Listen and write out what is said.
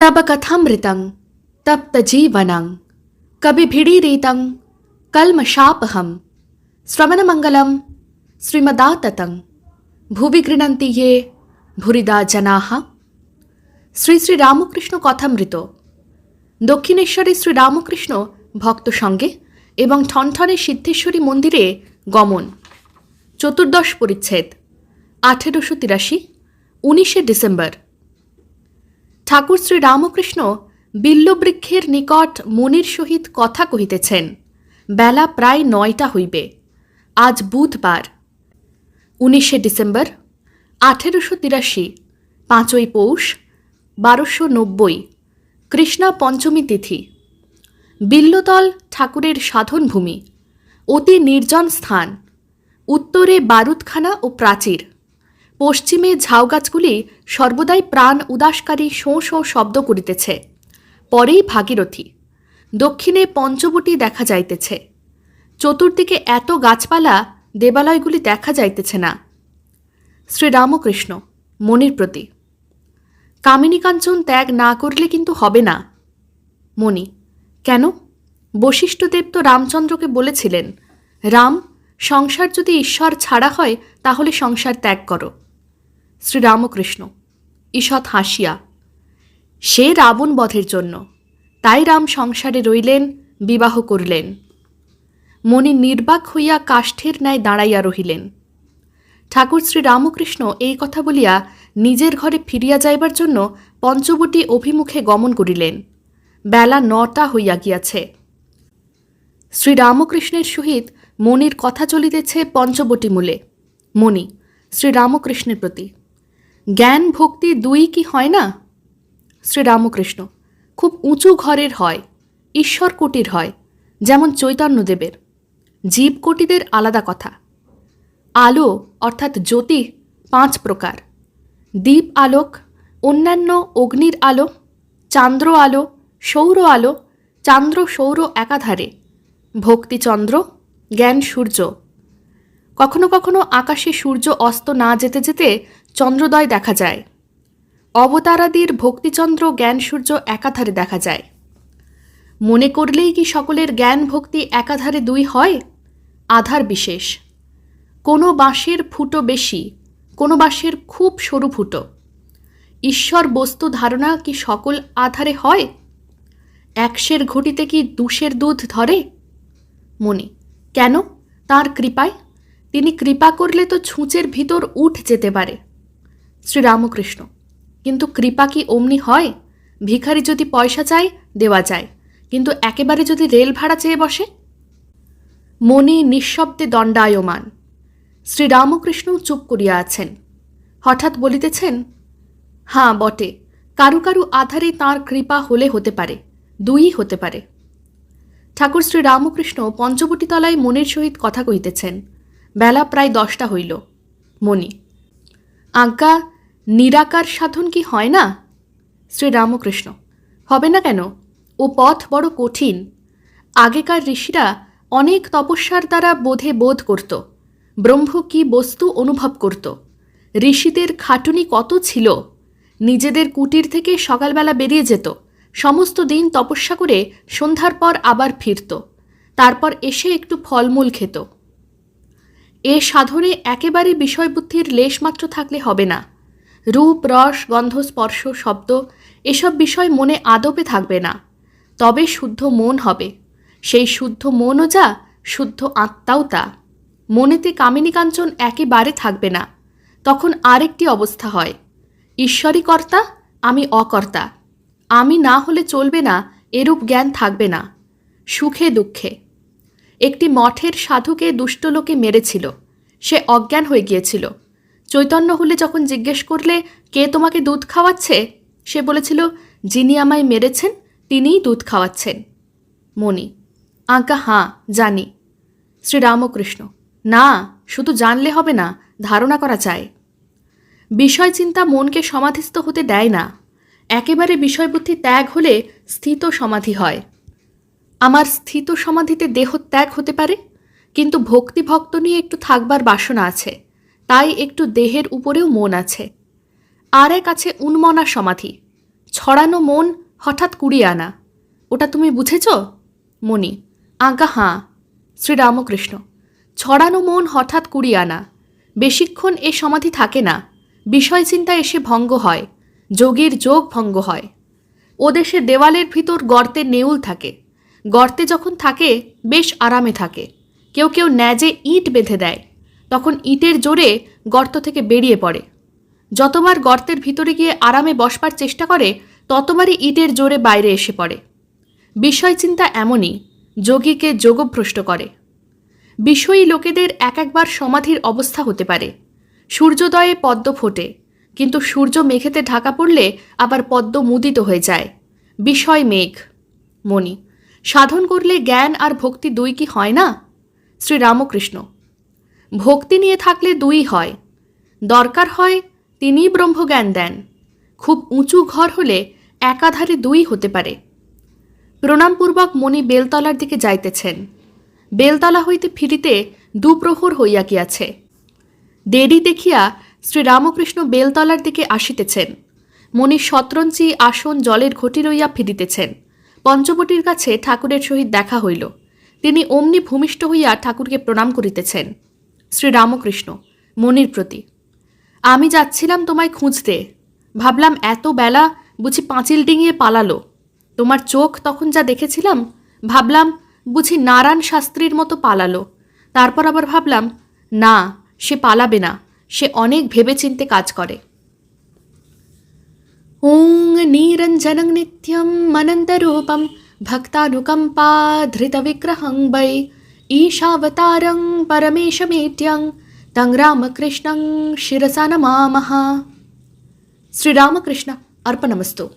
तब कथामृतं तप्तजीवनं कविभिडीरितं कल्मषापहं श्रवणमङ्गलं श्रीमदाततं ভুবি গৃণন্তি ইয়ে ভুরিদা জানাহা শ্রী শ্রী রামকৃষ্ণ কথামৃত দক্ষিণেশ্বরে শ্রী রামকৃষ্ণ ভক্ত সঙ্গে এবং ঠনঠনে সিদ্ধেশ্বরী মন্দিরে গমন চতুর্দশ পরিচ্ছেদ আঠেরোশো তিরাশি উনিশে ডিসেম্বর ঠাকুর শ্রী রামকৃষ্ণ বিল্লবৃক্ষের নিকট মনির সহিত কথা কহিতেছেন, বেলা প্রায় নয়টা হইবে। আজ বুধবার, উনিশে ডিসেম্বর, আঠেরোশো তিরাশি, পাঁচই পৌষ, বারোশো নব্বই, কৃষ্ণা পঞ্চমী তিথি। বিল্লতল ঠাকুরের সাধনভূমি, অতি নির্জন স্থান, উত্তরে বারুদখানা ও প্রাচীর। পশ্চিমে ঝাউগাছগুলি সর্বদাই প্রাণ উদাসকারী শোঁ শোঁ শব্দ করিতেছে। পরেই ভাগীরথী। দক্ষিণে পঞ্চবটি দেখা যাইতেছে। চতুর্দিকে এত গাছপালা, দেবালয়গুলি দেখা যাইতেছে না। শ্রীরামকৃষ্ণ মনির প্রতি। কামিনী কাঞ্চন ত্যাগ না করলে কিন্তু হবে না। মণি, কেন? বশিষ্ঠদেব তো রামচন্দ্রকে বলেছিলেন, রাম, সংসার যদি ঈশ্বর ছাড়া হয়, তাহলে সংসার ত্যাগ করো। শ্রীরামকৃষ্ণ। ঈষৎ হাসিয়া, সে রাবণ বধের জন্য। তাই রাম সংসারে রইলেন, বিবাহ করলেন। মণি নির্বাক হইয়া কাষ্ঠের ন্যায় দাঁড়াইয়া রহিলেন। ঠাকুর শ্রী রামকৃষ্ণ এই কথা বলিয়া নিজের ঘরে ফিরিয়া যাইবার জন্য পঞ্চবটী অভিমুখে গমন করিলেন। বেলা নটা হইয়া গিয়াছে। শ্রীরামকৃষ্ণের সহিত মনির কথা চলিতেছে পঞ্চবটী মূলে। মণি শ্রীরামকৃষ্ণের প্রতি। জ্ঞান ভক্তি দুই কি হয় না? শ্রীরামকৃষ্ণ, খুব উঁচু ঘরের হয়, ঈশ্বর কোটির হয়, যেমন চৈতন্যদেবের জীব কোটিদের আলাদা কথা। আলো অর্থাৎ জ্যোতি পাঁচ প্রকার। দ্বীপ আলোক, অন্যান্য অগ্নির আলো, চান্দ্র আলো, সৌর আলো, চান্দ্র সৌর একাধারে। ভক্তিচন্দ্র জ্ঞান সূর্য। কখনো কখনো আকাশে সূর্য অস্ত না যেতে যেতে চন্দ্রোদয় দেখা যায়। অবতারাদির ভক্তিচন্দ্র জ্ঞান সূর্য একাধারে দেখা যায়। মনে করলেই কি সকলের জ্ঞান ভক্তি একাধারে দুই হয়? আধার বিশেষ। কোনো বাঁশের ফুটো বেশি, কোনো বাঁশের খুব সরু ফুটো। ঈশ্বর বস্তু ধারণা কি সকল আধারে হয়? একশের ঘটিতে কি দুশের দুধ ধরে? মনে কেন? তার কৃপায়। তিনি কৃপা করলে তো ছুঁচের ভিতর উঠ যেতে পারে। শ্রীরামকৃষ্ণ। কিন্তু কৃপা কি অমনি হয়? ভিখারি যদি পয়সা চায়, দেওয়া যায়। কিন্তু একেবারে যদি রেল ভাড়া চেয়ে বসে? মনে নিঃশব্দে দণ্ডায়মান। শ্রীরামকৃষ্ণও চুপ করিয়া আছেন। হঠাৎ বলিতেছেন, হাঁ, বটে। কারু কারু আধারে তাঁর কৃপা হলে হতে পারে, দুই হতে পারে। ঠাকুর শ্রী রামকৃষ্ণ পঞ্চবটী তলায় মনের সহিত কথা কহিতেছেন। বেলা প্রায় দশটা হইল। মণি আজ্ঞা নিরাকার সাধন কি হয় না? শ্রী রামকৃষ্ণ হবে না কেন? ও পথ বড় কঠিন। আগেকার ঋষিরা অনেক তপস্যার দ্বারা বোধে বোধ করত। ব্রহ্ম কি বস্তু অনুভব করত? ঋষিদের খাটুনি কত ছিল? নিজেদের কুটির থেকে সকালবেলা বেরিয়ে যেত। সমস্ত দিন তপস্যা করে সন্ধ্যার পর আবার ফিরত। তারপর এসে একটু ফলমূল খেত। এ সাধনে একেবারে বিষয়বুদ্ধির লেশমাত্র থাকলে হবে না। রূপ, রস, গন্ধ, স্পর্শ, শব্দ এসব বিষয় মনে আদপে থাকবে না। তবে শুদ্ধ মন হবে। সেই শুদ্ধ মনও যা, শুদ্ধ আত্মাও তা। মনেতে কামিনী কাঞ্চন একেবারে থাকবে না। তখন আরেকটি অবস্থা হয়। ঈশ্বরই কর্তা আমি অকর্তা। আমি না হলে চলবে না, এরূপ জ্ঞান থাকবে না। সুখে, দুঃখে। একটি মঠের সাধুকে দুষ্ট লোকে মেরেছিল। সে অজ্ঞান হয়ে গিয়েছিল। চৈতন্য হলে যখন জিজ্ঞেস করলে, কে তোমাকে দুধ খাওয়াচ্ছে? সে বলেছিল, যিনি আমায় মেরেছেন, তিনিই দুধ খাওয়াচ্ছেন। মণি আঁকা হাঁ, জানি। শ্রীরামকৃষ্ণ, না, শুধু জানলে হবে না, ধারণা করা চায় বিষয় চিন্তা মনকে সমাধিস্থ হতে দেয় না। একেবারে বিষয়বুদ্ধি ত্যাগ হলে স্থিত সমাধি হয়। আমার স্থিত সমাধিতে দেহ ত্যাগ হতে পারে, কিন্তু ভক্তিভক্ত নিয়ে একটু থাকবার বাসনা আছে। তাই একটু দেহের উপরেও মন আছে। আর এক আছে উন্মনা সমাধি। ছড়ানো মন হঠাৎ কুড়িয়ে আনা। ওটা তুমি বুঝেছ? মণি, আজ্ঞা, হাঁ। শ্রীরামকৃষ্ণ, ছড়ানো মন হঠাৎ কুড়িয়ে আনা। বেশিক্ষণ এ সমাধি থাকে না। বিষয় চিন্তা এসে ভঙ্গ হয়। যোগীর যোগ ভঙ্গ হয়। ও দেশে দেওয়ালের ভিতর গর্তে নেউল থাকে। গর্তে যখন থাকে, বেশ আরামে থাকে। কেউ কেউ ন্যাজে ইট বেঁধে দেয়। তখন ইটের জোরে গর্ত থেকে বেরিয়ে পড়ে। যতবার গর্তের ভিতরে গিয়ে আরামে বসবার চেষ্টা করে, ততবারই ইটের জোরে বাইরে এসে পড়ে। বিষয় চিন্তা এমনই, যোগীকে যোগভ্রষ্ট করে। বিষয়ী লোকেদের এক একবার সমাধির অবস্থা হতে পারে। সূর্যোদয়ে পদ্ম ফোটে, কিন্তু সূর্য মেঘেতে ঢাকা পড়লে আবার পদ্ম মুদিত হয়ে যায়। বিষয় মেঘ। মণি, সাধন করলে জ্ঞান আর ভক্তি দুই কি হয় না? শ্রীরামকৃষ্ণ ভক্তি নিয়ে থাকলে দুই হয়। দরকার হয় তিনিই ব্রহ্মজ্ঞান দেন। খুব উঁচু ঘর হলে একাধারে দুই হতে পারে। প্রণামপূর্বক মণি বেলতলার দিকে যাইতেছেন। বেলতলা হইতে ফিরিতে দুপ্রহর হইয়া গিয়াছে। দেরি দেখিয়া শ্রীরামকৃষ্ণ বেলতলার দিকে আসিতেছেন। মণি শতরঞ্চি আসন জলের ঘটি লইয়া ফিরিতেছেন। পঞ্চবটির কাছে ঠাকুরের সহিত দেখা হইল। তিনি অমনি ভূমিষ্ঠ হইয়া ঠাকুরকে প্রণাম করিতেছেন। শ্রীরামকৃষ্ণ, মনির প্রতি। আমি যাচ্ছিলাম তোমায় খুঁজতে। ভাবলাম এত বেলা বুঝি পাঁচিল ডিঙিয়ে পালালো। তোমার চোখ তখন যা দেখেছিলাম, ভাবলাম বুঝি নারায়ণ শাস্ত্রীর মতো পালালো। তারপর আবার ভাবলাম, না, সে পালাবে না, সে অনেক ভেবেচিন্তে কাজ করে। ওং নিরঞ্জনং নিত্যম অনন্তরূপম ভক্তানুকম্পাধৃতবিগ্রহং वै। ఈశావతారం పరమేశమేత్యం తం రామకృష్ణం శిరస నమామహ. శ్రీరామకృష్ణ అర్పణమస్తు.